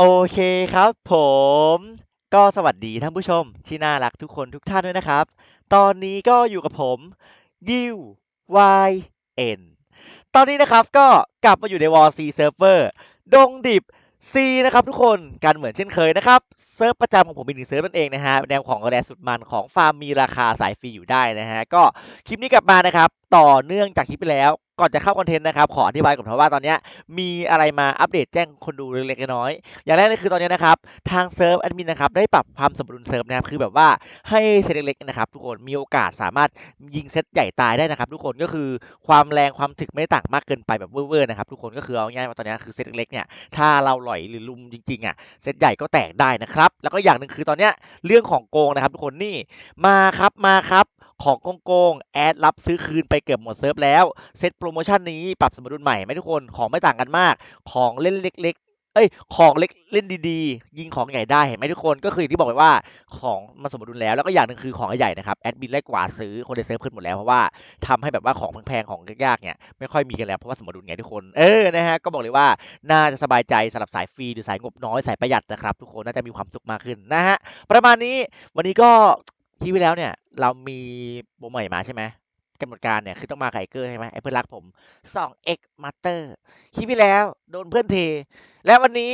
โอเคครับผม ก็สวัสดีท่านผู้ชมที่น่ารักทุกคนทุกท่านด้วยนะครับ ตอนนี้ก็อยู่กับผมยิว Y N ตอนนี้นะครับก็กลับมาอยู่ใน War C Server ดงดิบ C นะครับทุกคนกันเหมือนเช่นเคยนะครับ เซิร์ฟประจำของผมอีกหนึ่งเซิร์ฟนั่นเองนะฮะแนวของแรสุดมันของฟาร์มมีราคาสายฟรีอยู่ได้นะฮะ ก็คลิปนี้กลับมานะครับ ต่อเนื่องจากคลิปไปแล้ว ก่อนจะเข้าคอนเทนต์นะครับขออธิบายก่อนเพราะว่าตอนนี้มีอะไรมาอัปเดตแจ้งคนดูเล็กๆน้อยๆอย่างแรกเลยคือตอนนี้นะครับทางเซิร์ฟแอดมินนะครับได้ปรับความสมดุลเซิร์ฟนะครับคือแบบว่าให้เซตเล็กๆนะครับทุกคนมีโอกาสสามารถยิงเซตใหญ่ตายได้นะครับ ทุกคนก็คือความแรงความถึกไม่ต่างมากเกินไปแบบเวอร์ๆนะครับทุกคนก็คือเอาง่ายๆว่าตอนนี้คือเซตเล็กๆเนี่ยถ้าเราหล่อยหรือลุมจริงๆอะเซตใหญ่ก็แตกได้นะครับแล้วก็อย่างหนึ่งคือตอนนี้เรื่องของโกงนะครับ ทุกคนนี่มาครับมาครับ ของโกงๆแอดรับซื้อคืนไปเกือบหมดเซิร์ฟแล้ว เซตโปรโมชั่นนี้ปรับสมดุลใหม่ไหมทุกคนของไม่ต่างกันมาก ของเล่นเล็กๆเอ้ยของเล็กเล่นดีๆ ยิงของใหญ่ได้เห็นไหมทุกคนก็คืออย่างที่บอกไปว่าของมันสมดุลแล้วแล้วก็อย่างหนึ่งคือของใหญ่นะครับแอดมินไล่กว่าซื้อคนในเซิร์ฟขึ้นหมดแล้วเพราะว่าทำให้แบบว่าของแพงๆของยากๆเนี่ยไม่ค่อยมีกันแล้วเพราะว่าสมดุลไงทุกคนเออนะฮะก็บอกเลยว่าน่าจะสบายใจสำหรับสายฟรีหรือสายงบน้อยสายประหยัดนะครับทุกคนน่าจะมีความสุขมากขึ้นนะฮะประมาณนี้วันนี้ก็ ที่ไปแล้วเนี่ย เรามีโปรใหม่มาใช่ไหมกำหนดการเนี่ยคือต้องมาไกเกอร์ใช่ไหมไอ้เพื่อนรักผม 2x Master คลิปที่แล้วโดนเพื่อนเท แล้ววันนี้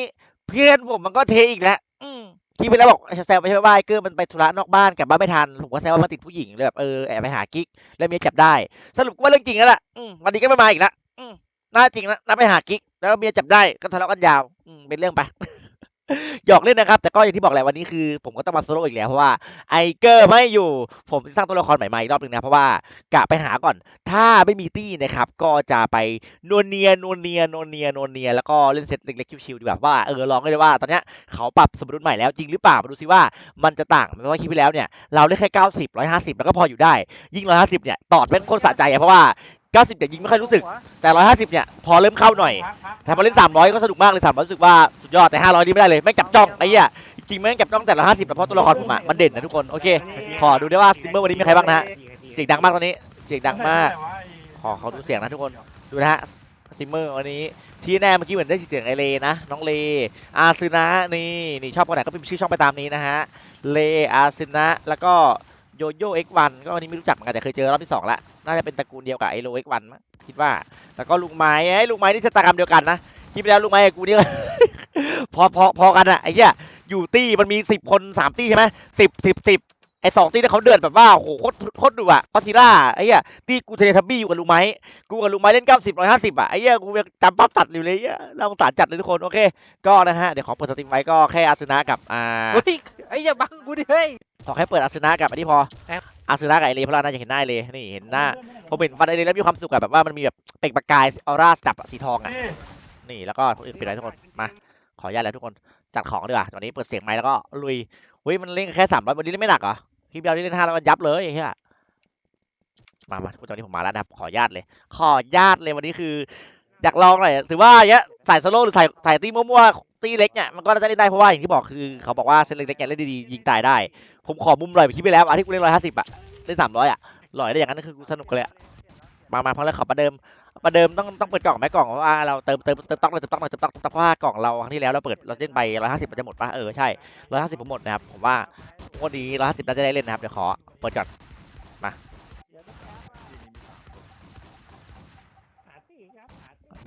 เพื่อนผมมันก็เทอีกแล้วอืมคลิปที่แล้วบอกแซวไปใช่ไหมว่าไอ้เกอร์มันไปธุระนอกบ้านกลับบ้านไม่ทันผมก็แซวว่ามันติดผู้หญิงเลยแบบเออแอบไปหากิ๊กแล้วเมียจับได้ สรุปว่าเรื่องจริงแล้วล่ะอืมวันนี้ก็ไม่มาอีกแล้วอืมน่าจริงนะน่าไปหากิ๊กแล้วเมียจับได้ก็ทะเลาะกันยาวอืมเป็นเรื่องไป หยอกเล่นนะครับ แต่ก็อย่างที่บอกแหละวันนี้คือ ผมก็ต้องมาโซโล่อีกแล้วเพราะว่าไอเกอร์ไม่อยู่ ผมจะสร้างตัวละครใหม่มาอีกรอบหนึ่งนะเพราะว่ากะไปหาก่อน ถ้าไม่มีตี้นะครับ ก็จะไปนวลเนียนวลเนียนวลเนียนวลเนีย แล้วก็เล่นเซตเล็กๆชิวๆดีกว่าว่าเออลองได้เลยว่าตอนเนี้ยเขาปรับสมดุลใหม่แล้วจริงหรือเปล่ามาดูซิว่ามันจะต่างไมเพราะว่าคลิปที่แล้วเนี่ยเราเล่นแค่90 150 แล้วก็พออยู่ได้ ยิ่ง 150เนี่ยตอดเป็นคตรสะใจอะเพราะว่า 90เนี่ยยิงไม่ค่อยรู้สึก แต่ 150 เนี่ย พอเริ่มเข้าหน่อย แต่พอเล่น 300 ก็สนุกมากเลย300รู้สึกว่าสุดยอด แต่ 500 นี่ไม่ได้เลยแม่งจับจ้องไอ้เหี้ยจริงๆแม่งจับจ้องแต่ละ50แต่เพราะตัวละครผมอะมันเด่นนะทุกคน โอเค ขอดูได้ว่าสตรีมเมอร์วันนี้มีใครบ้างนะฮะ เสียงดังมากตอนนี้ เสียงดังมาก ขอเขาดูเสียงนะทุกคน ดูนะฮะสตรีมเมอร์วันนี้ที่แน่เมื่อกี้เหมือนได้ยินเสียงไอเลนะ น้องเล อาซึนะนี่นี่ชอบคนไหนก็พิมพ์ชื่อช่องไปตามนี้นะฮะ เล อาซึนะ แล้วก็ โยโย่เอ็กวันก็อันนี้ไม่รู้จักเหมือนกันแต่เคยเจอรอบที่สองละน่าจะเป็นตระกูลเดียวกับไอโลเอ็กวันมั้งคิดว่า แล้วก็ลุงไม้ไอ้ลุงไม้นี่ชะตากรรมเดียวกันนะคิดไปแล้วลุงไม้กับกูนี่ พอพอพอกันอะไอ้เหี้ยอยู่ตี้มันมีสิบคนสามตี้ใช่ไหมสิบสิบสิบ ไอ้สองตี้ที่เขาเดือดแบบว่าโอ้โหโคตรโคตรดุอะก็ซิล่าไอ้เหี้ยตี้กูเทเลทับบี้อยู่กับลุงไม้กูกับลุงไม้เล่นเก้าสิบร้อยห้าสิบอะไอ้เหี้ยกูยังจำปั๊บตัดอยู่เลยเหี้ยเราสงสารจัดเลยทุกคนโอเค ก็นะฮะเดี๋ยวขอเปิดสตรีมไว้ก็แค่อาซึนะกับอ่าเฮ้ยไอ้อย่าบังกูดิเฮ้ยขอแค่เปิดอาซึนะกับอันนี้พอครับอาซึนะกับไอเลเพราะเราน่าจะเห็นหน้าไอเลนี่เห็นหน้าผมเห็นฟันไอเลแล้วมีความสุขอะแบบว่ามันมีแบบเปล่งประกายออร่าจับอะสีทองอะนี่แล้วก็คนอื่นปิดไว้ทุกคนมาขออนุญาตแล้วทุกคนจัดของดีกว่าตอนนี้เปิดเสียงไมค์แล้วก็ลุยเฮ้ยมันเล่นแค่สามร้อยวันนี้เล่นไม่หนักเหรอ คลิปเดียวนี่เล่นห้าร้อยยับเลยไอ้เหี้ยมามาตอนนี้ผมมาแล้วนะครับ ขอญาตเลย ขอญาตเลยวันนี้คือ อยากลองหน่อยถือว่าเงี้ยส่โซโล่หรือส่ใส่ตีมั่วๆตีเล็กเนี่ยมันก็จะเล่นได้เพราะว่าอย่างที่บอกคือ เขาบอกว่าเซตเล็กๆเนี่ยเล่นดีๆยิงตายได้ ผมขอมุมหน่อยไปคิดไปแล้วอันที่กูเล่นร้อยห้าสิบอะเล่นสามร้อยอะลอยได้อย่างนั้นก็คือกูสนุกเลยอะมามาเพราะแล้วขอประเดิม ประเดิมต้องต้องเปิดกล่องไหมกล่องเพราะว่าเราเติมเติมเติมต๊อกเลยเติมต๊อกเลยเติมต๊อกเติมต๊อกเพราะว่ากล่องเราครั้งที่แล้วเราเปิดเราเล่นไปร้อยห้าสิบมันจะหมดปะเออใช่ร้อยห้าสิบผมหมดนะครับผมว่าวันนี้ร้อยห้าสิบน่าจะได้เล่นนะครับเดี๋ยวขอเปิดก่อนม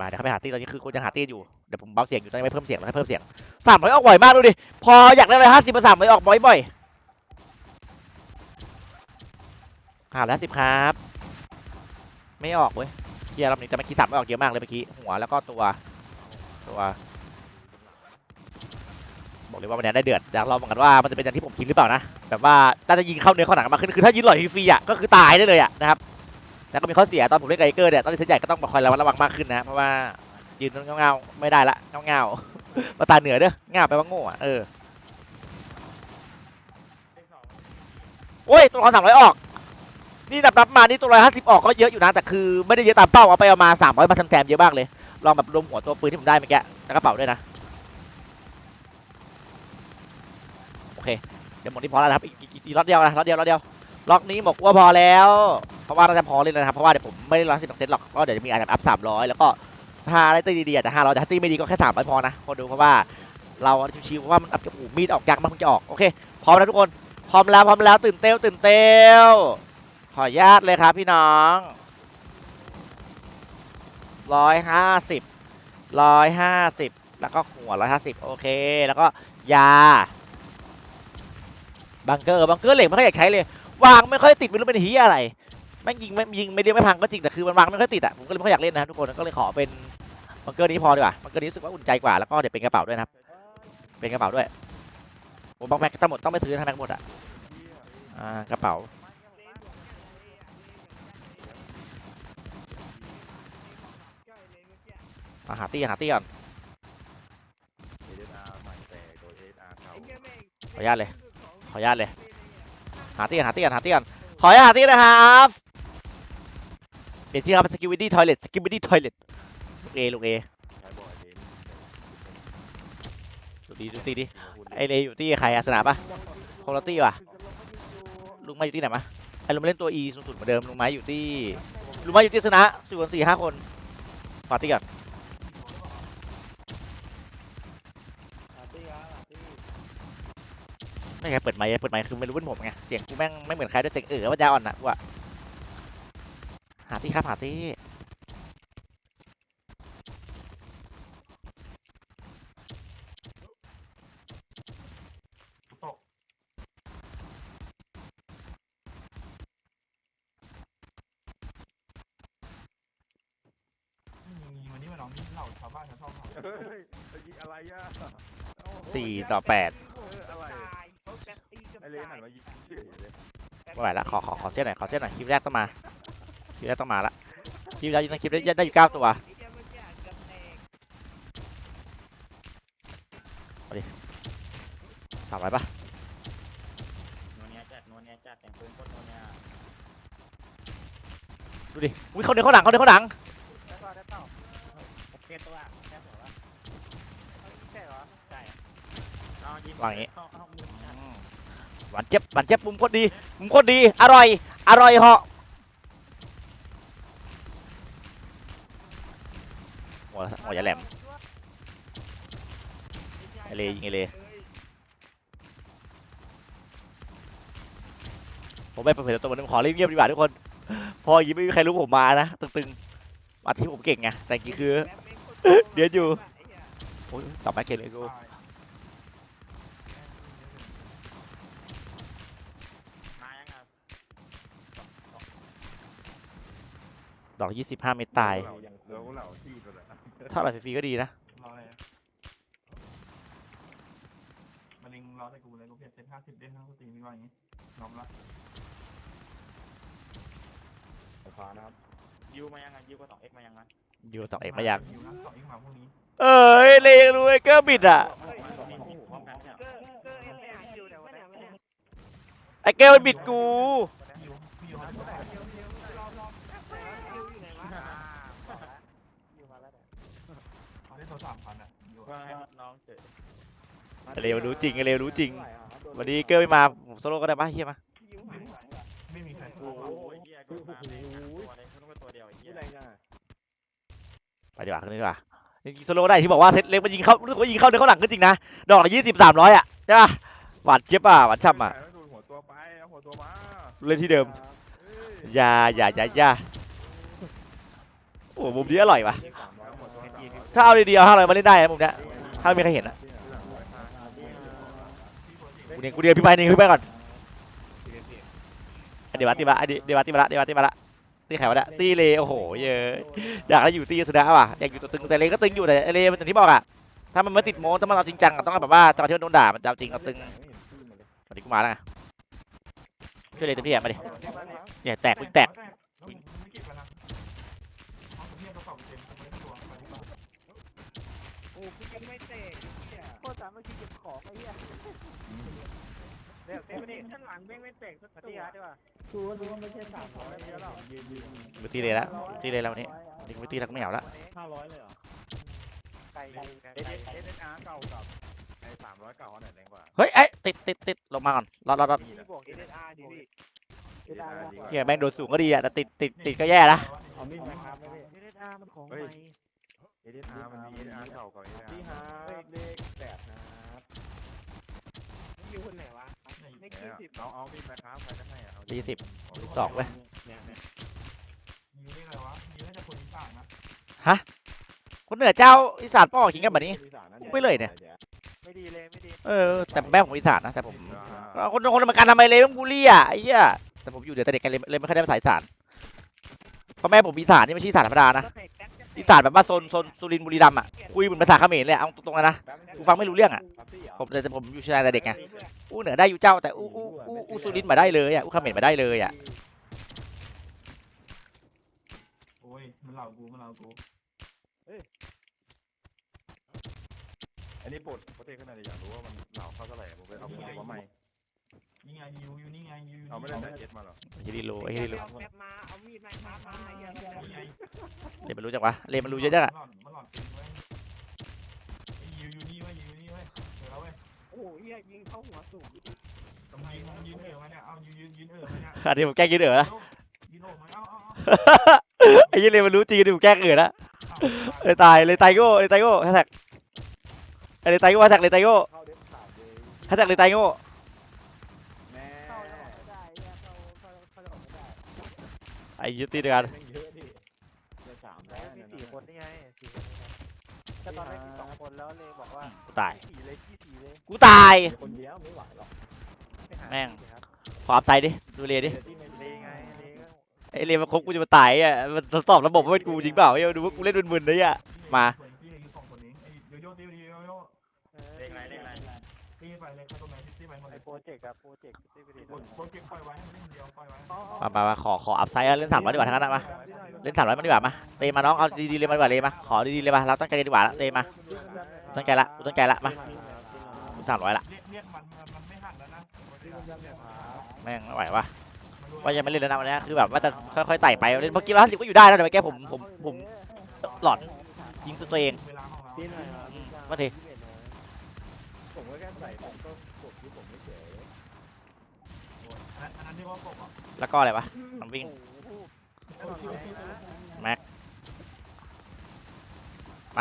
าเดี๋ยวเขาไปหาตีตอนนี้คือคนยังหาตีอยู่เดี๋ยวผมเบาเสียงอยู่ตอนนี้ไม่เพิ่มเสียงแล้วให้เพิ่มเสียงสามร้อยออกบ่อยมากดูดิพออยากได้เลยห้าสิบมาสามร้อยออกบ่อยบ่อยหาแล้วสิบครับ ไม่ออกเว้ย เคลียร์รอบนี้แต่เมื่อกี้สามไม่ออกเยอะมากเลยเมื่อกี้หัวแล้วก็ตัวตัวบอกเลยว่าวันนี้ได้เดือดอยากลองเหมือนกันว่ามันจะเป็นอย่างที่ผมคิดหรือเปล่านะแบบว่าน่าจะยิงเข้าเนื้อเข้าหนังมากขึ้นคือถ้ายิงหล่อยฟรีๆอะก็คือตายได้เลยอะนะครับแต่ก็มีข้อเสียตอนผมเล่นไกเกอร์เนี่ยตอนเล่นเซตใหญ่ก็ต้องคอยระมัดระวังมากขึ้นนะเพราะว่ายืนเงาๆไม่ได้ละเงาๆมาตาเหนือเด้อเงาไปว่าโง่อะเออโอ้ยตัวละครสามร้อยออก นี่นับนับมานี่ตัวร้อยห้าสิบออกก็เยอะอยู่นะแต่คือไม่ได้เยอะตามเป้าเอาไปเอามาสามร้อยมาทำแซมเยอะมากเลยลองแบบรวมหัวตัวปืนที่ผมได้เมื่อกี้แล้วกระเป๋าด้วยนะโอเคเดี๋ยวหมดที่พอแล้วนะครับอีกอีกอีกอีกล็อตเดียวนะล็อตเดียวล็อตเดียวล็อกนี้บอกว่าพอแล้วเพราะว่าน่าจะพอเลยนะครับเพราะว่าเดี๋ยวผมไม่ได้ร้อยสิบเซ็ตหรอกก็เดี๋ยวจะมีอาจจะอัพสามร้อยแล้วก็ถ้าได้ตีดีๆอาจจะห้าร้อยแต่ถ้าตีไม่ดีก็แค่สามร้อยพอนะพอดูเพราะว่าเราชิวๆเพราะว่ามันอับจมูมีดออกยากมากมันจะออกโอเคพร้อมแล้วทุกคนพร้อมแล้วพร้อมแล้วตื่นเต้นตื่นเต้น ขออนุญาตเลยครับพี่น้องร้อยห้าสิบร้อยห้าสิบแล้วก็หัวร้อยห้าสิบโอเค แล้วก็ยา บังเกอร์ บังเกอร์เหล็กไม่ค่อยอยากใช้เลย วางไม่ค่อยติดไม่รู้เป็นเฮีอะไรแม่งยิงไม่ยิงไม่เรียกไม่พังก็จริงแต่คือมันวางไม่ค่อยติดอะผมก็เลยไม่ค่อยอยากเล่นนะทุกคนก็เลยขอเป็นบังเกอร์นี้พอดีกว่าบังเกอร์นี้รู้สึกว่าอุ่นใจกว่าแล้วก็เดี๋ยวเป็นกระเป๋าด้วยนะครับเป็นกระเป๋าด้วยผมบอกแม็กทั้งหมดต้องไปซื้อทั้งแม็กหมดอะกระเป๋า อะหาตี้หาตี้ก่อนขออนุญาตเลยขออนุญาตเลย หาตี้ก่อนหาตี้ก่อนหาตี้ก่อนขออนุญาตหาตี้นะครับเปลี่ยนชื่อครับเป็น security toilet security toilet ลูกเอลูกเอดูดีดูตีดิไอเลอยู่ที่ใครอะสนาปะโคลตี้ว่ะลุงไม้อยู่ที่ไหนมะไอลุงมาเล่นตัว E สูงสุดเหมือนเดิมลุงไม้อยู่ที่ลุงไม้อยู่ที่สนะสี่คนสี่ห้าคนปาร์ตี้ก่อน ไม่ไงเปิดไมค์เปิดไมค์คือไม่รู้เป็นผมไงเสียงกูแม่งไม่เหมือนใครด้วยเสียงเอ๋อว่าจะอ่อนนะว่ะหาที่ครับหาที่ ต่อแปดอะไรไอเลนหันมายิงเฉยเลยไม่ไหวละขอขอขอเส้นหน่อยขอเส้นหน่อยคลิปแรกต้องมาคลิปแรกต้องมาละคลิปแรกยังคลิปได้ได้อยู่เก้าตัวเอาดิสามร้อยปะนวเนียจัดนวเนียจัดแต่งปืนโคตรนวเนียดูดิอุ้ยเขาเดินเข้าหลังเขาเดินเข้าหลังโอเคตัวแค่ตัวละ วางอย่างงี้เข้าเข้ามุมจัดอืมหวานเจ็บหวานเจ็บมุมโคตรดีมุมโคตรดี อร่อย อร่อยเหาะหัวหัวอย่าแหลมไอเลยิงไอเลผมไม่เปิดเผยตัวมันผมขอเงียบดีกว่าทุกคน พออย่างนี้ไม่มีใครรู้ผมมานะ ตึงๆมาที่ผมเก่งไงแต่จริงคือ เดี๋ยวอยู่โอ้ยตอบมาเก่งเลยกู มายังไง ดอกยี่สิบห้าเมตรตาย เราอย่างเราเหล่าที่ตัวละเท่าไหร่ฟรีๆก็ดีนะ รออะไรมาลิงรอแต่กูเลยกูเปลี่ยนเซตห้าสิบเล่นทั้งสตรีมดีกว่าอย่างงี้ยอมละขวานะครับยิวมายังไงยิวก็สองเอ็กมายังไงอยู่สองเอกมายังอยู่นะสองเอ็กมาพรุ่งนี้เอ้ยเลงรู้ไอ้เกอร์บิดอะ มีมีพร้อมกันเนี่ยไอ้เกอร์มันบิดกูอยู่พี่อยู่นะเอา นอะอยู่ว่าน้องเจอไอ้เลวรู้จริงไอ้เลวรู้จริง วันนี้เกอร์ไม่มาผมโซโล่ก็ได้ปะเฮียมาไม่มีใครโอ้สู้โหเฮียโดนมาแม่งตัวเลยต้องเป็นตัวเดียวไอ้เฮียอะไรน่ะไปดีกว่าขึ้นดีกว่ายิงโซโล่ได้ที่บอกว่าเซตเล็กมันยิงเข้ารู้สึกว่ายิงเข้าเดินเข้าหลังก็จริงนะ ดอกละยี่สิบสามร้อยอะใช่ปะหวานเจี๊ยบอะหวานฉ่ำอะโดนหัวตัวไปเอาหัวตัวมาเล่นที่เดิมเอ้ยอย่าอย่าอย่าอย่าโอ้มุมนี้อร่อยว่ะ ถ้าเอาดีๆเอาห้าร้อยมาเล่นได้นะมุมเนี้ยถ้าไม่มีใครเห็นอะกูเนี่ยกูเดียวพี่ไปนี่พี่ไปก่อนเดี๋ยววัดตีมาเดี๋ยววัดตีมาละเดี๋ยววัดตีมาละตีใครวะเนี่ยตีเลโอ้โหเยอะอยากให้อยู่ตีสนะว่ะอยากอยู่ตัวตึงแต่เลก็ตึงอยู่แต่เลมันอย่างที่บอกอะถ้ามันไม่ติดโม้ถ้ามันเอาจริงจังอะต้องแบบว่าตอนที่มันโดนด่ามันจะเอาจริงเอาตึงวันนี้กูมาแล้วไงช่วยเลยเต็มที่อะมาดิเนี่ยแตกวิ่งแตก ตรสามารถเก็บของไอ้เหี้ยเดี๋ยวเตะไปดิข้างหลังแม่งไม่เตะสักตัวได้ป่ะกูรู้ว่าไม่ใช่สามร้อยเยอะหรอกมือตีเลยแล้วตีเลยแล้ววันนี้วันนี้กูไม่ตีแล้วกูไม่เอาละห้าร้อยเลยเหรอไก่ไก่ไก่เอสเอสอาร์เก่ากับไอ้สามร้อยเก่าอันไหนแรงกว่าเฮ้ยเอ้ยติดติดติดลงมาก่อนรอรอรอที่บวกเอเดอาร์ดิพี่เอสอาร์ดีกว่าเฮียแม่งโดนสูงก็ดีอะแต่ติดติดติดก็แย่นะเอามีดไหมครับเอเดอาร์มันของใหม่ เอเอเดอาร์มันมีเอเดอาร์เก่ากับเอเดอาร์ที่ฮาเด็กแปดครับอยู่คนไหนวะไม่กี่สิบเอาเอามีดมาครับใครจะให้อะเอายี่สิบสิบสองเว้ยเนี่ยเนี่ยยิวได้ไงวะยิวน่าจะคนอีสานนะคนเหนือเจ้าอีสานป้อขิงกันแบบนี้กูไปเลยเนี่ยไม่ดีเลยไม่ดีเออแต่แม่ผมอีสานนะแต่ผมคนคนเหมือนกันทำไมเลยต้องบูลลี่อะไอ้เหี้ยแต่ผมอยู่เหนือแต่เด็กกันเลยเลยไม่ค่อยได้ภาษาอีสานเพราะแม่ผมอีสานนี่ไม่ใช่อีสานธรรมดานะ อีสานแบบว่าโซนโซนสุรินทร์บุรีรัมย์อะคุยเหมือนภาษาเขมรเลยอะเอาตรงๆนะนะกูฟังไม่รู้เรื่องอะผมแต่ผมอยู่เชียงรายแต่เด็กไงอู้เหนือได้อยู่เจ้าแต่อู้อู้อู้อู้สุรินทร์มาได้เลยอะอู้เขมรมาได้เลยอะโอ้ยมันเหล่ากูมันเหล่ากูอันนี้ปลดประเทศขนาดอยากรู้ว่ามันเหล่าเข้าเท่าไหร่ผมไปเอาเงินมาใหม่ นี่ไงยิวอยู่นี่ไงยิวเอาไม่ได้แต่เจ็ดมาหรอไอ้เหี้ยดีโลไอ้เหี้ยดีโลแป๊บมาเอามีดมาครับมาเยอะนี่ไงเรียนมันรู้จักวะเรียนมันรู้เยอะจังอะมันหลอดจริงเว้ยไอ้ยิวอยู่นี่เว้ยยิวอยู่นี่เว้ยเดี๋ยวแล้วเว้ยโอ้ยยิงเข้าหัวสูงทำไมมึงยืนเออมาเนี่ยเอายืนยืนยืนเออมาเนี่ยอันนี้ผมแกล้งยืนเอ๋อนะ ยืนโอมาเอาเอาเอาไอ้เหี้ยเรียนมันรู้จริงดิผมแกล้งเอ๋อนะเอาเลยตายเลยตายโง่เลยตายโง่แฮชแท็กเลยตายโง่แฮชแท็กเลยตายโง่เข้าเด็ดขาดเลยแฮชแท็กเลยตายโง่ ไอ้ยุติเดียวกันเยอะดิจะสามแล้แล้วมีสี่คนนี่ไงสี่คนนี่ไงก็ตอนแรกมีสองคนแล้วเลยบอกว่ากูตาย สี่เลยที่สี่เลยกูตายคนเดียวไม่ไหวหรอกไปหาแม่งสิครับขออัพไซด์ดิ ดูเรียดิ ที่ไม่เลดีไงเลก็ไอ้เรียนมาคบกูจะมาตายอะ มันทดสอบระบบว่าเป็นกูจริงเปล่าเอ้ยดูว่ากูเล่นมึนๆเลยอะ มาพี่ ตีไปเลยใครตัวไหนตีไปหมดไอเลยโปรเจกต์อะโปรเจกต์ที่ไปดีโปรเจกต์ปล่อยไว้ให้มันเล่นคนเดียวปล่อยไว้มามามาขอขออัพไซด์อะเล่นสามร้อยดีกว่าทั้งนั้นอะมาเล่นสามร้อยมันดีกว่ามาเลมาน้องเอาดีๆเลยมาดีกว่าเลยมาขอดีๆเลยมาเราตั้งใจดีกว่าละเลยมาตั้งใจละกูตั้งใจละมากูสามร้อยละเรียกเรียกมันมันมันไม่หันแล้วนะแม่งไม่ไหววะว่ายังไม่เล่นแล้วนะวันนี้คือแบบว่าจะค่อยๆไต่ไปเล่นเมื่อกี้ร้อยสิบก็อยู่ได้แล้วแต่เมื่อกี้ผมผมผมหลอนยิงตัวเอง เวลาของเราพี่หน่อยครับมาทีผม ก็แค่ใส่ผมก็กดที่ผมไม่เฉยอันนั้นเรียกว่าปกอะแล้วก็อะไรวะน้ำวิ่งม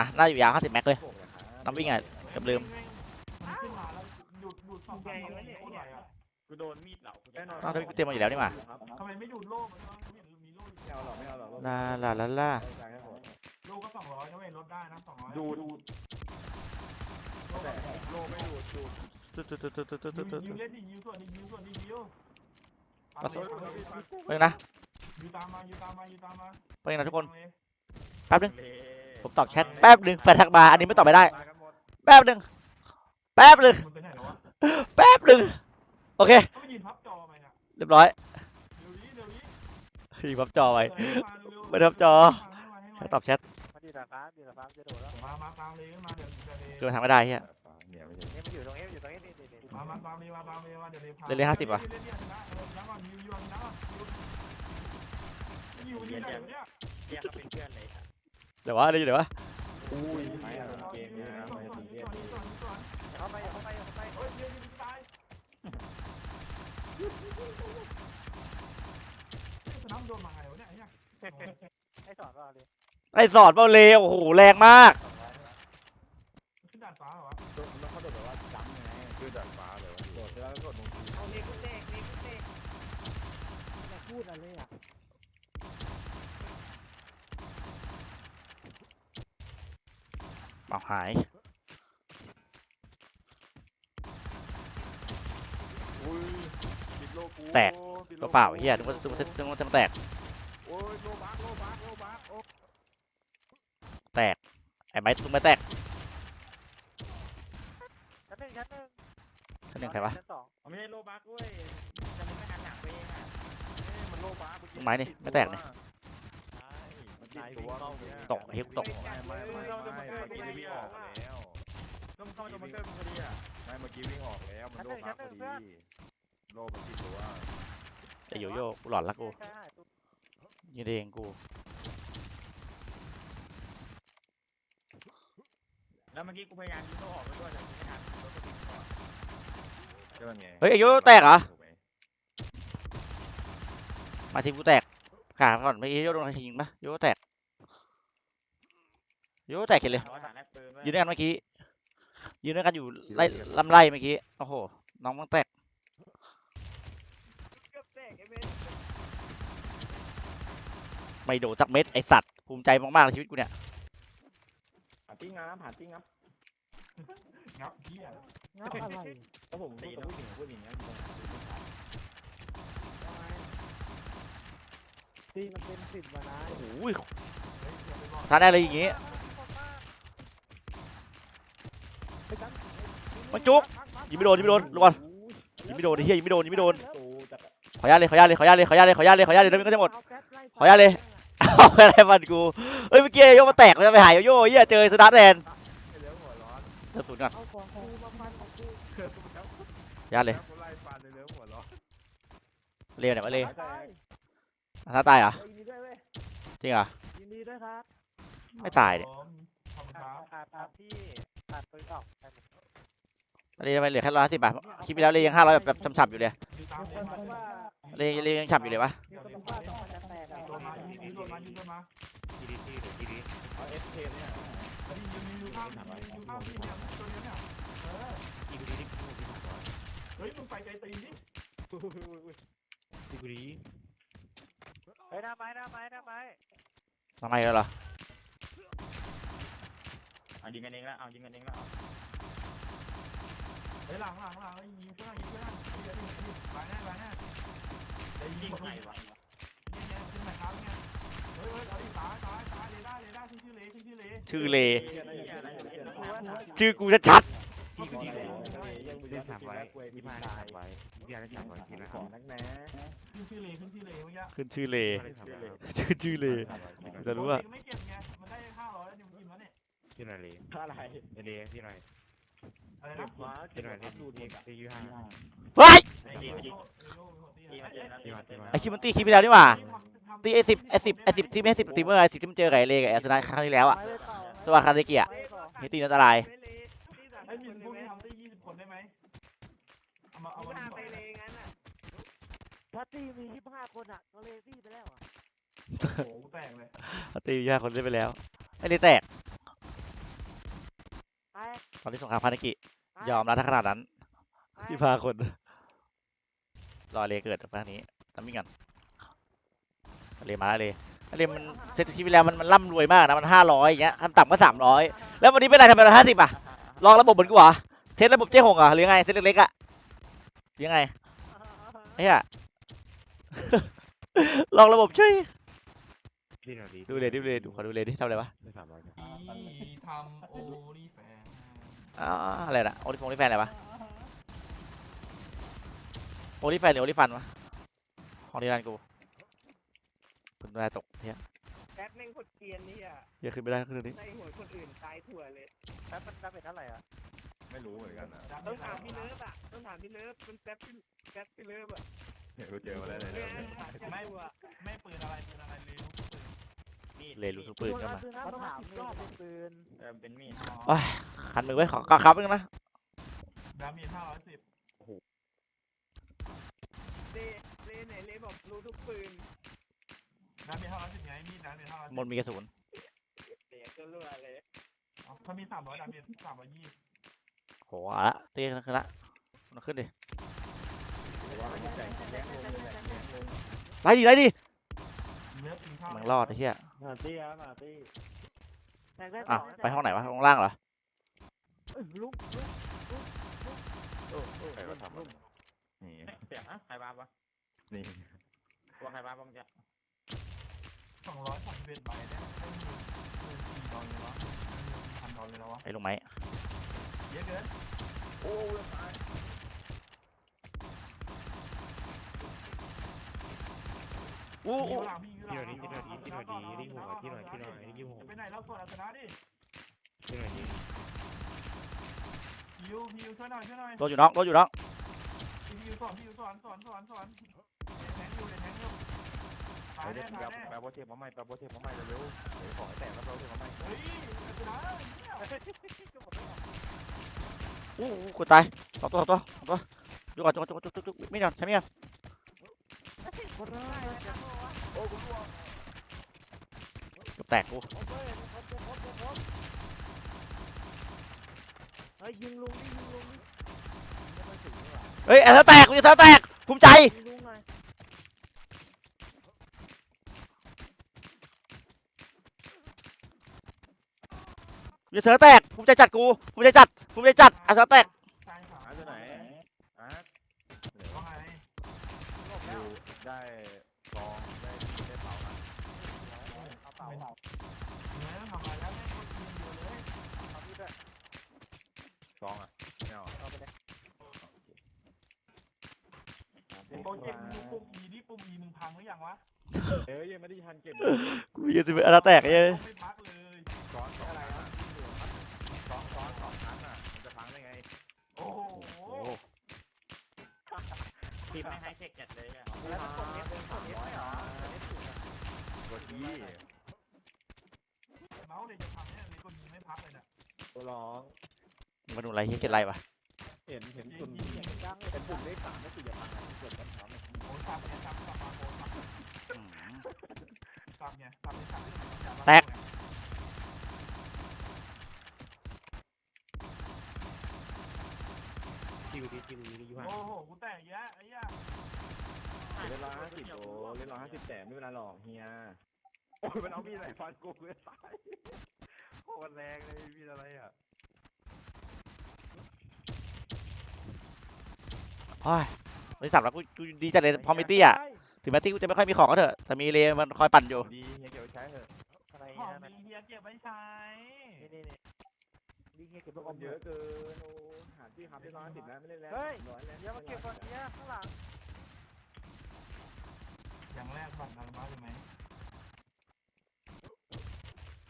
าน่าอยู่ยาว50แม็กเลยปกเลยครับน้ำวิ่งอะเกือบลืม มันขึ้นมาแล้วหยุดหยุดสองสามโลโคตรไหวอะกูโดนมีดเหล่าแน่นอนน้องทวิตกูเตรียมมาอยู่แล้วนี่หว่าทำไมไม่หยุดโล่มันบ้างเห็นมีโล่อยู่ไม่เอาหรอกไม่เอาหรอกลาลาลาลา โล่ก็สองร้อยนะเว้ยลดได้นะสองร้อยดูดู แต่โลไม่ดูดูตุ๊ดตุ๊ดตุ๊ดตุ๊ดตุ๊ดตุ๊ดตุ๊ดยิวเล่นดิยิวส่วนดิยิวส่วนดิยิวไปนะยิวตามมายิวตามมายิวตามมาไปนะทุกคนแป๊บนึงผมตอบแชทแป๊บนึงแฟนทักมาอันนี้ไม่ตอบไม่ได้ แป๊บนึงแป๊บนึงมันไปไหนแล้ววะแป๊บนึงโอเคเขาไปยืนพับจอไปเนี่ยเรียบร้อยเร็วนี้เร็วนี้ฮีพับจอไปไม่ได้พับจอแค่ตอบแชท มาดีนะครับดีนะครับจะโดดแล้วมามาตามเลยมาเดี๋ยวเดี๋ยวคือมันทำไม่ได้เฮีย เนี่ยไม่ใช่เนี่ยมันอยู่ตรงนี้อยู่ตรงนี้นี่นี่นี่มามาตามเลยมาตามเลยมาเดี๋ยวเลยพาเล่นเลย50ว่ะ เล่นเนี่ยชนะเออชนะก่อนยิวยิวชนะก่อนยิวยิวไหนวะเนี่ยเรียกเขาเป็นเพื่อนเลยครับเดี๋ยววะอะไรอยู่เดี๋ยววะอุ้ยไม่เอาเกมนี้นะไม่ถึงเกมเข้าไปเข้าไปเข้าไปโอ้ยยิวยิวตายสนามโดนมาไงวะเนี่ยไอ้เนี่ยให้สอนว่าเลย ไอสอนเปล่าเลวโอ้โหแรงมากขึ้นด่านฟ้าเหรอวะแล้วเขาโดดแบบว่าจำไงคือดัดฟ้าเลยโดดแล้วก็กดลงทีเอาเล็กเล็กเล็กเล็กจะพูดอะไรอะเอาหายอุ้ยปิดโลกูแตกตัวเปล่าเฮียนึกว่านึกว่านึกว่าจะมาแตกโอ้ยโลบักโลบักโลบักโอ้ แตก ไอ้ไม้ตุ้มไม่แตกชั้นหนึ่งชั้นหนึ่งชั้นหนึ่งใครวะ ชั้นสองไม่ใช่โลบักเว้ยจะมึงไม่หันหลังไปเองอะมันโลบักต้นไม้นี่ไม่แตกนี่มันติดตัวเข้าเนี่ยตกเฮ้ยตก ไม่ไม่ไม่ไม่เมื่อกี้วิ่งออกแล้วก็เข้าจะมาเกิดพอดีอะไม่เมื่อกี้วิ่งออกแล้วมันโลบักพอดีโลมันติดตัวไอ้โยโย่กูหลอนละกูใช่ตุ๊กยืนเองกู แล้วเมื่อกี้กูพยายามยิงเขาออกไปด้วยแต่ยิงไม่ทันรถก็ติดก่อนใช่ไหมไงเฮ้ยไอ้โยโย่แตกเหรอ มาทีมกูแตกขาก่อนไม่โยโย่โดนยิงปะโยโย่แตกโย่แตกเข็นเลยร้อยฐานแรกปืนด้วยยืนด้วยกันเมื่อกี้ ยืนด้วยกันอยู่ไล่ลำไล่เมื่อกี้ โอ้โห น้องมันแตกเกือบแตกไอ้เว้ยไม่โดนสักเม็ดไอสัตว์ ภูมิใจมากๆในชีวิตกูเนี่ย ผ่านติ้งงับผ่านติ้งงับงับเหี้ยงับอะไรแล้วผมพูดกับผู้หญิงพูดอย่างเงี้ยตีมันเป็นสิบวะนะโอ้โหเฮ้ยอย่าไปบอกทานได้เลยอย่างงี้มันจุกยิงไม่โดนยิงไม่โดนระวังยิงไม่โดนไอ้เหี้ยยิงไม่โดนยิงไม่โดนตูจะขออนุญาตเลยขออนุญาตเลยขออนุญาตเลยขออนุญาตเลยขออนุญาตเลยขออนุญาตเลยแล้วมันก็จะหมดขออนุญาตเลยเอาอะไรมันกู เอ้ยเมื่อกี้โยมาแตกมันจะไปหายโยโย่เหี้ยเจอสตาร์ทแลนด์ไอ้เหลือหัวร้อนเจอศูนย์ก่อนเอาของกูมาฟันของกูขออนุญาตเลยไล่ฟันเลยเหลือหัวร้อนเร็วหน่ยวะเร็วตายถ้าตายเหรอยินดีด้วยเว้ยจริงเหรอยินดีด้วยครับไม่ตายเนี่ยขอบคุณครับขาดขาดที่ขาดปืนออกไปหมดตอนนี้ทำไมเหลือแค่ร้อยสิบบาทคลิปที่แล้วเลยยังห้าร้อยแบบช้ำๆอยู่เลยเลคนยเลยเลยยังฉ่ำอยู่เลยวะ มีคนบอกว่าสองพันจะแตกอะโดนมายิงยิงโดนมายิงโดนมาเอาเอสเคเนี่ยอันนี้ยิงยิงข้ามยิงยิงข้ามที่เนี่ยตัวเนี้ยเนี่ยเออีกทีดีที่เฮ้ยมึงไปไกลตีนดิเฮ้ยหน้าไม้หน้าไม้หน้าไม้ทำไมแล้วเหรอเอายิงกันเองแล้วเอายิงกันเองแล้วเฮ้ยหลังหลังหลังยิงเพื่อนยิงเพื่อนยิงยิงยิงไปแน่ไปแน่จะยิงยิงใครใครวะ ชื่อชื่อเลชื่อชื่อเลชื่อเลชื่ชื่อกูชัดพี่ก็ดีเลยยังไม่ได้ทำไว้ยี่ห้าทำไว้ยี่ห้าได้ทำไว้กินนะของนักแหน่ขึ้นชื่อเลขึ้นชื่อเลเมื่อกี้ๆขึ้นชื่อเล ชื่อชื่อเลจะรู้ว่าไม่เก็บไง มันได้ห้าร้อยแล้วเดี๋ยวกินแล้วเนี่ยพี่หน่อยเลยอะไรเดย์พี่หน่อย อะไรเก็นะบมาเก็พี่บหน่อยมาเดดูย์ดีพี่พี่ยี่ห้าเฮ้ยไอ้ยิงยิงตีตีมามาเจนะตีมาไอคิวมันตีคลิปไปแล้วนี่หว่าตีไอสิบไอสิบไอสิบที่ไม่ให้สิบตีเมื่อไอสิบที่มันเจอกับไอเลกับไอสนาครั้งที่แล้วอะไม้เลยเปล่าตัวคาเดเกียไม้เลยเปล่าเฮตีอันตรายไม่เลยที่สามไอ้คมีนพวกเลยนี้ไหมทำได้ยี่สิบคนได้ไหมเอามาเอาที่มาพาไปเลยงั้นอะถ้าตีมียี่สิบห้าคนอะก็เลยตีไปแล้วอะโอ้โหแตกเลยตียาคนเล่นไปแล้วไอเลแตกไอ้ตอนนี้สงครามคาเดกิไอ้ ยอมแล้วถ้าขนาดนั้นไอ้ที่พาคน รอเลเกิดแป๊บนี้ทำมิ่งกันเลมาแล้วเลเลมันเซตที่ไปแล้วมันมันร่ำรวยมากนะมันห้าร้อยอย่างเงี้ยขั้นต่ำก็สามร้อยแล้ววันนี้เป็นไรทำไมเราห้าสิบอะลองระบบเหมือนกูเหรอเทสระบบเจ๊หงเหรอะหรือไงเซตเล็กๆอะหรือยังไงเฮียลองระบบช่วยพี่หน่อยดีดูเลยดูเลยดูขอดูเลยดิทำอะไรวะได้สามร้อยอีทำโอนี่แฟน อ๋ออะไรนะโอลิฟงโอลิแฟนอะไรวะโอลิแฟนหรือโอลิฟันวะของดีรันกูคุณได้ตกเฮียแป๊บแม่งโคตรเกรียนนี่อะเฮียขึ้นไม่ได้ขึ้นนี้ในหัวคนอื่นตายถั่วเลยแป๊บมันดาเมจเท่าไหร่อะไม่รู้เหมือนกันนะต้องถามพี่เลิฟอะต้องถามพี่เลิฟมันแป๊บพี่แป๊บพี่เลิฟอะกูเจอมาแล้วเลยเนี่ยจะไม่ว่ะไม่ปืนอะไรปืนอะไรเลย ลูกปืนเลยรู้ทุกปืนเข้ามาเขาถามรอบเป็นปืนเออเป็นมีดคันมือไว้ขอขอครับนึงนะดาเมจห้าร้อยสิบเล่เล่ไหนเล่บอกรู้ทุกปืนดาเมจห้าร้อยสิบไงมีดดาเมจห้าร้อยสิบมนมีกระสุนเสียก็รั่วเลยถ้ามีสามร้อยดาเมจสามร้อยยี่โหเอาละเตี้ยขึ้นละมันขึ้นดิไล่ดิไล่ดิเลือกกินข้าวมึงรอดไอ้เหี้ย มาตี้ครับมาตี้แตกได้อะสองไปห้องไหนวะห้องล่างเหรอเอ้ยลุกลุกใครก็ทำมันนี่ เสียงอะใครบ้าปะนี่ว่าใครบ้าบ้างจ๊ะสองร้อยสามสิบเอ็ดใบเนี่ยได้หมื่นหมื่นสี่ดอลเลยวะพันดอลเลยแล้ววะไอ้ลงไหมเยอะเกินโอ้ยตาย อู้พี่อู้หลังพี่หลังพี่หน่อยดีพี่หน่อยดีพี่หน่อยดีที่หัวที่หน่อยที่หน่อยที่หัวไปไหนเราสวดอาสนะดิพี่หน่อยดีพิวพิวช่วยหน่อยช่วยหน่อยโดนอยู่น้องโดนอยู่น้องพิวสอนพิวสอนสอนสอนสอนแทงอยู่แทงอยู่ตายเดี๋แน่ยวตายแน่แปลว่าเทปมาใหม่แปลว่าเทปมาใหม่เร็วๆเดี๋ยวของแตกแล้วแปลว่าเทปมาใหม่เฮ้ยอาสนะอู้อู้คนตายสองตัวสองตัวสองตัวจุกก่อนจุกก่อนจุกจุกจุกจุกไม่นอนใช่ไหมน แตกกูครบเลยครบครบครบครบครบเฮ้ยยิงลุงดิยิงลุงดิไม่ค่อยถึงนี่หว่าเฮ้ยแอร์แตกกูจะแตกภูมิใจ ยิงลุงหน่อยกูจะเธอแตกภูมิใจจัดกูภูมิใจจัดภูมิใจจัดแอร์แตกใช่ค่ะอาร์ตอยู่ไหนอาร์ตเดี๋ยวว่าไงอยู่ได้กองได้ได้เผามา เอาเปล่าเปล่าเนื้อทำอะไรแล้วไม่คนกินอยู่เลยเอาพี่ด้วยกองอะไม่เอาเอาไปเลยโปรเจกต์มึงปุ่ม E นี่ปุ่ม E มึงพังหรือยังวะเอ้ยยังไม่ได้ทันเก็บกูยังสิบแอร์แตกไอ้เหี้ยไม่พักเลยซ้อนสองอะไรอะสองซ้อนสองชั้นอะมันจะพังได้ไงโอ้โหทีมไม่ให้เทคจัดเลยอะแล้วถ้ากดเอฟกดเอฟไม่หรอกดเอฟถูกอะกด ร้องมาดูอะไรเฮียเกลียดอะไรวะเห็นเห็นตุ่มเสียงดังเลยเป็นปุ่มเลขสามไม่สี่จะพังอะกดกันสามโอ้ยซับเนี่ยซับซับมาโอ้ซับอืมซับเนี่ยซับเนี่ยซับเนี่ยแตกคิวดีคิวดีอยู่ห่างโอ้โหกูแตกเยอะไอ้เหี้ยเล่นร้อยห้าสิบโอ้เล่นร้อยห้าสิบแต่ไม่เป็นไรหรอกเฮียโอ้ยมันเอามีดอะไรฟันกูเลยตาย โคตรแรงเลยมีดอะไรอะโอ้ยบริษัทเรากูกูดีจัดเลยพอมิตี้อะ ถึงแม้ตี้กูจะไม่ค่อยมีของก็เถอะ แต่มีเลมันคอยปั่นอยู่ ดีเฮียเก็บไว้ใช้เถอะอะไรของนะมีเฮียเก็บไว้ใช้นี่นี่นี่นี่เงี้ยเก็บลูลูกกออมมเยเยอะอะเกินโอ้หาที่ครับได้ร้อยสิบแล้วไม่เล่นแล้วร้อยแล้วเดี๋ยวมาเก็บก่อนเนี้ยข้างหลังอย่างแรกบัตรนาฬิกาใช่ไหม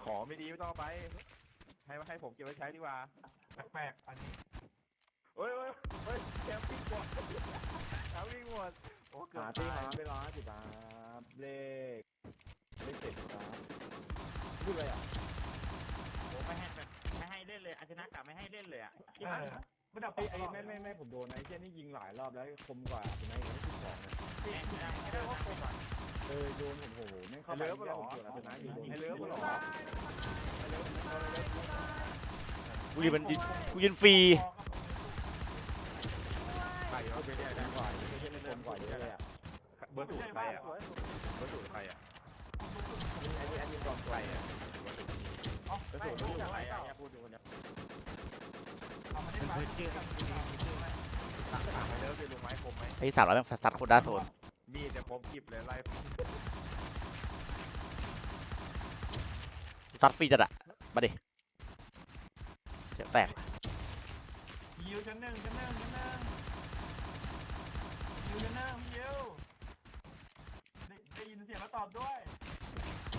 ขอไม่ดีไม่ต้องเอาไป ให้มาให้ผมเก็บไว้ใช้ดีกว่าแปลกๆอันนี้เฮ้ยเฮ้ยเฮ้ยแชมป์ปิ้งหมดแชมป์ปิ้งหมดโอ้เกือบตายได้ร้อยสิบาทเลขเลขเจ็ดครับนี่อะไรอะโอ้ไม่ให้แบบไม่ให้เล่นเลยอาชนะกลับไม่ให้เล่นเลยอะคิดเอว่าอ ไม่ดับไอ้ไอ้ไม่ไม่ไม่ผมโดนไอ้เจ้นี่ยิงหลายรอบแล้วคมกว่าเป็นไอ้ที่สองเนี่ยไม่ได้ไม่ได้ว่าโกงอะเออโดนผมโหแม่งเข้าไปเลิฟหรอชนะอยู่ไอ้เลิฟหรอกูยืนมันยืนกูยืนฟรีใครเขาเป็นได้กว่าไม่ใช่เล่นคมกว่าเยอะเลยอะเบอร์สูตรใครอะเบอร์สูตรใครอะไอ้นี่ไอ้นี่กองใครอะเอ้าเบอร์ไม่สูตรรู้อะไรอะอย่าพูดถึงคนเดีย วทำไม่ได้ไหมถามไปเลิฟเป็นลุงไม้คมไหมไอ้สามร้อยแม่งซัดคนด้าโซนมีแต่คมกิบเลยไล่ซัดฟรีจัดอะมาดิเดี๋ยวแตกยิวชั้นหนึ่งชั้นหนึ่งชั้นหนึ่งยิวชั้นหนึ่งยิวได้ได้ยินเสียงแล้วตอบด้วย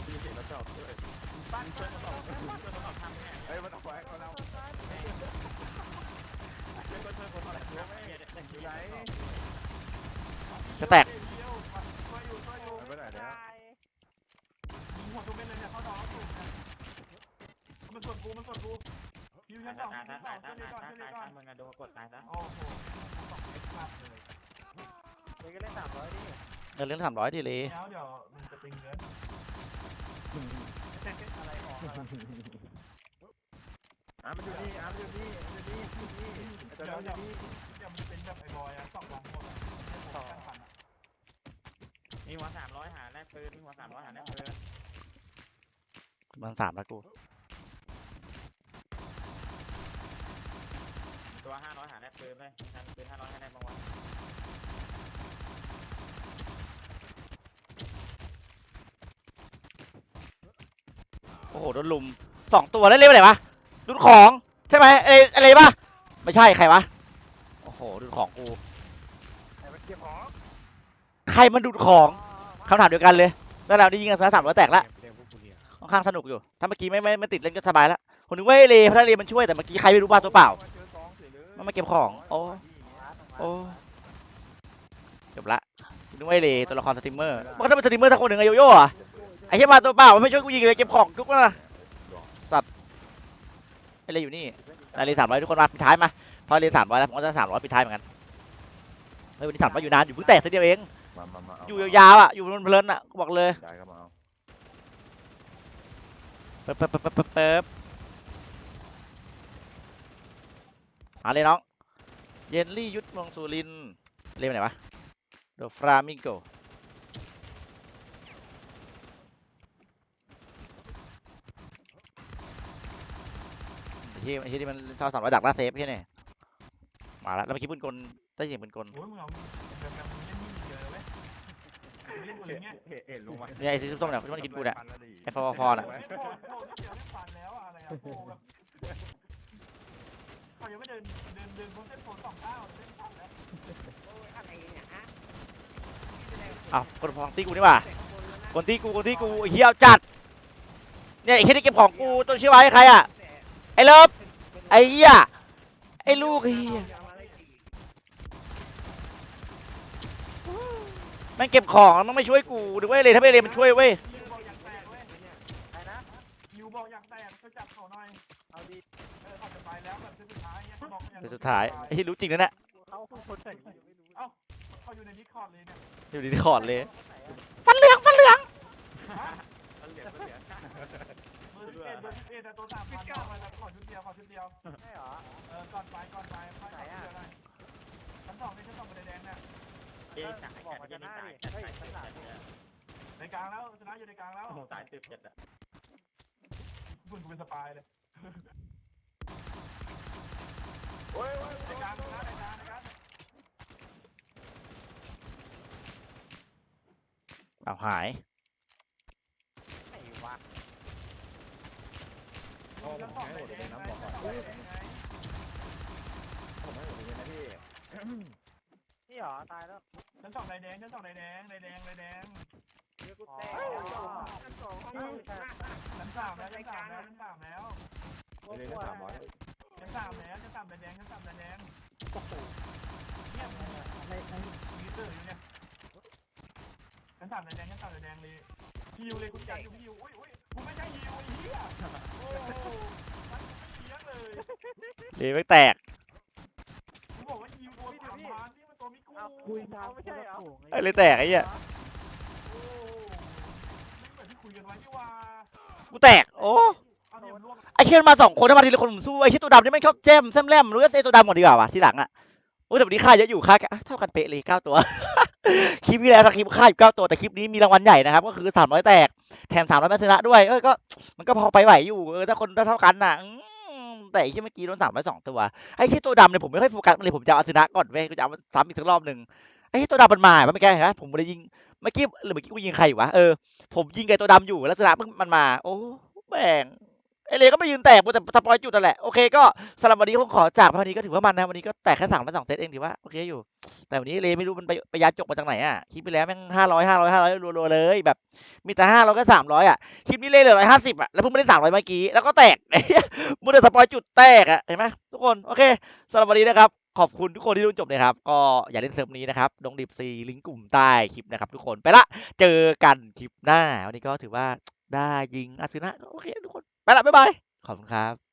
มีเสียงแล้วจอบด้วยบ้านเพื่อนเขาบอกเพื่อนเขาบอกทำเนี่ยเฮ้ยมันเอาไว้เขาเอา เพื่อนเพื่อนคนอะไรทำเนี่ยอยู่ไหนจะแตกยิวช่วยอยู่ช่วยอยู่ไปไหนแล้วยิงหัวตัวเม็ดเลยเนี่ยเข้าดอกสูงเนี่ยมันส่วนกูมันส่วนกูยิวตาชั้ยนสองตายชั้นตายสอตางยช่วยตายก่อนช่วยก่อตายตานยมึงอะโดนกดตายซะโอ้โหสองเอ็กซ์พลาดเลยเดี๋ยวก็เล่นสามร้อยดิเงินเรื่องสามร้อยดิเลยเดี๋ยวเดี๋ยวมันจะตึงเกินอะไรออก อะมันอยู่นี่อะมันอยู่นี่มันอยู่นี่นี่แต่เดี๋ยวเราอเดี๋ยวยู่นี่เดี๋ยวมันเป็นแบบไอ้บอยอะสองวันหมดอะไม่พอกันทันอะมีหัวสามร้อยหาแลกปืนมีหัวสามร้อยหาแลกปืนมันสามแล้วกูตัวห้าร้อยหาแลกปืนเลยทำปืนห้าร้อยให้ได้บางวันโอ้โหโดนลุมสองตัวแล้วเล่นไปไหนวะ ดูดของใช่ไหมอะไรอะไรปะไม่ใช่ใครวะโอ้โหดูดของกูไอ้มันเก็บของใครมันดูดของคำถามเดียวกันเลยแล้วเราได้ยิงกันซะสามร้อยแตกละเกมพวกกูเนี่ยค่อนข้างสนุกอยู่ถ้าเมื่อกี้ไม่ไม่ไม่ติดเล่นก็สบายแล้วผมนึกว่าไอ้เลเพราะถ้าเลมันช่วยแต่เมื่อกี้ใครไม่รู้บ้าตัวเปล่ามันมาเก็บของโอ้โอ้จบละนึกว่าไอ้เลตัวละครสตรีมเมอร์มันก็ต้องเป็นสตรีมเมอร์ทั้งคนหนึ่งอโยโย่อะไอ้เหี้ยมาตัวเปล่ามันไม่ช่วยกูยิงเลยเก็บของทุกคนนะ ไอ้เลอยู่นี่ไอ้เลสามร้อยทุกคนมาปิดท้ายมาพอเลสามร้อยแล้วผมก็จะสามร้อยปิดท้ายเหมือนกันเฮ้ยวันนี้สามร้อยอยู่นานอยู่เพิ่งแตกสักเดียวเองมามามาอยู่ยาวๆอะอยู่เพลินๆอะบอกเลยได้ก็มาเอาปึ๊บปึ๊บปึ๊บปึ๊บปึ๊บปึ๊บเอาเลยน้องเยนลี่ยุทธเมืองสุรินทร์เรียกไปไหนวะเดอะฟรามิงโก ที่ไอ้ที่มันชอบสอนว่าดักล่าเซฟแค่นี้มาแล้วแล้วเมื่อกี้ปืนกลได้ยินปืนกลโอ้ยมึงเอาแบบแบบมึงเล่นนี่เยอะเว้ยเล่นคนเงี้ยเห็นเห็นลงมาเนี่ยไอ้สีส้มๆเนี่ยมันกินกูเนี่ยไอ้ฟอฟอน่ะเนโผล่โผล่เดี๋ยวเล่ฟันแล้วอะไรอะโผล่แบบเขายังไม่เดินเดินเดินบนเส้นโผล่สองก้าวเล่นฟันแล้วโอ้ยอะไรเนี่ยฮะอ้าวคนของตีกูนี่หว่าคนตีกูคนตีกูไอ้เหี้ยจัดเนี่ยไอ้แค่นี้เก็บของกูตัวชื่อไว้ใครอะ ไอ้เลิฟไอ้เหี้ยไอ้ลูกไอ้เหี้ยแม่งเก็บของแล้วมันไม่ช่วยกูดูเว้ยเลยถ้าไม่เลยมันช่วยเว้ยยิวบอกอย่างแตกเว้ยใครนะยิวบอกอย่างแตกช่วยจับเขาหน่อยเอาดีเออเขาจะไปแล้วแบบเส้นสุดท้ายเนี่ยเขาบอกอย่างแต่สุดท้ายไอ้ที่รู้จริงนะเนี่ยเขาเพิ่งคนใส่ไม่รู้เอ้าเขาอยู่ในดิสคอร์ดเลยเนี่ยอยู่ดีๆขอดเลยฟันเหลืองฟันเหลืองมัน เหลือมันเหลือเบอร์สิบเอ็ดเบอร์สิบเอ็ดแต่ตัวสามพันเอาไปแต่ขอชุดเดียวขอชุดเดียวใช่เหรอ เออก่อนไปก่อนไปค่อยขอชุดเดียวได้ชั้นสองนี่ชั้นสองบันไดแดงเนี่ยเอ๊ะบอกมาจะหน้าดิเฮ้ยข้างหลังเนี่ยในกลางแล้วชนะอยู่ในกลางแล้วสายสิบเจ็ดอะคุณกูเป็นสปายเลยโอ้ยโอ้ยในกลางชนะในกลางในกลางเอาหาย ไหนวะ ผมชั้นสองให้หมดเลยนะบอกชั้นสอนผมให้หมดเลยนะพี่นี่เหรอตายแล้วชั้นสองนไดแดงชั้นสองนไดแดงนไดแดงนไดแดงเดี๋ยกูแตกชั้นสองห้องชั้นสามแล้วชั้นสามแล้วชั้นสามแล้วเลยนะสามร้อยชั้นสามแล้วชั้นสามบันไดแดงชั้นสามไดแดงเงียบเลยมีเตอร์อยู่เนี่ยชั้นสามไดแดงชั้นสามไดแดงเลยฮิวเลยคุณจันอยู่ฮิวอุ้ยอุ้ย กูไม่ใช่ฮิวไอ้เหี้ยโอ้โหมันไม่เลี้ยงเลยเลยไม่แตกกูบอกว่าฮิวตัวสามพันนี่มันตัวมิกูคุยตามไม่ใช่เหรอไอ้เลยแตกไอ้เหี้ยโอ้ไม่เหมือนที่คุยกันไว้นี่ว่ากูแตกโอ้เอาเนี่ยร่วงไอ้เคียนมาสองคนถ้ามาทีละคนผมสู้ไอ้เคียตัวดำนี่ไม่งชอบแจมแซมแลมรู้ว่าเซตัวดำก่อนดีกว่าวะทีหลังอะโอ้แต่วันนี้ค่าเยอะอยู่ค่าแค่อะเท่ากันเป๊ะเลยเก้าตัว คลิปที่แล้วคลิปค่ายเก้าตัวแต่คลิปนี้มีรางวัลใหญ่นะครับ ก็คือสามร้อยแตกแถมสามร้อยแมชนะด้วย เออก็ มันก็พอไปไหวอยู่เออถ้าคนเท่ากันน่ะแต่ไอ้ที่เมื่อกี้โดนสามร้อยสองตัวไอ้ที่ตัวดำเนี่ยผมไม่ค่อยโฟกัสเลยผมจะเอาอาสนะก่อนเว้ยกูจะเอาซ้ำอีกสักรอบหนึ่งไอ้ที่ตัวดำมันมาเห็นปะเมื่อกี้เห็นปะผมไม่ได้ยิงเมื่อกี้หรือเมื่อกี้กูยิงใครอยู่วะเออผมยิงไอ้ตัวดำอยู่แล้วอาสนะมันมา โอ้แม่ง ไอเลก็ไม่ยืนแตกแต่สปอยจุดนั่นแหละโอเคก็สำหรับวันนี้ผมขอจากวันนี้ก็ถือว่ามันนะวันนี้ก็แตกแค่สามมาสองเซตเองถือว่าโอเคอยู่ แต่วันนี้เลไม่รู้มันไปไปยัดจกมาจากไหนอะคลิปไปแล้วแม่งห้าร้อยห้าร้อยห้าร้อยรัวๆเลยแบบ มีแต่ห้าร้อยก็สามร้อยอะคลิปนี้เลเหลือร้อยห้าสิบอะแล้วเพิ่งไม่ได้สามร้อยเมื่อกี้แล้วก็แตกมึงแต่สปอยจุดแตกอะเห็นไหมทุกคนโอเคสำหรับวันนี้นะครับขอบคุณทุกคนที่ดูจบเลยครับ ก็อย่าเล่นเซิร์ฟนี้นะครับดงดิบซีลิงก์กลุ่มใต้คลิปนะครับ ทุกคนไปละเจอกันคลิปหน้า วันนี้ก็ถือว่าได้ยิงอาซึนะโอเคทุกคน ไปละบ๊ายบาย ขอบคุณครับ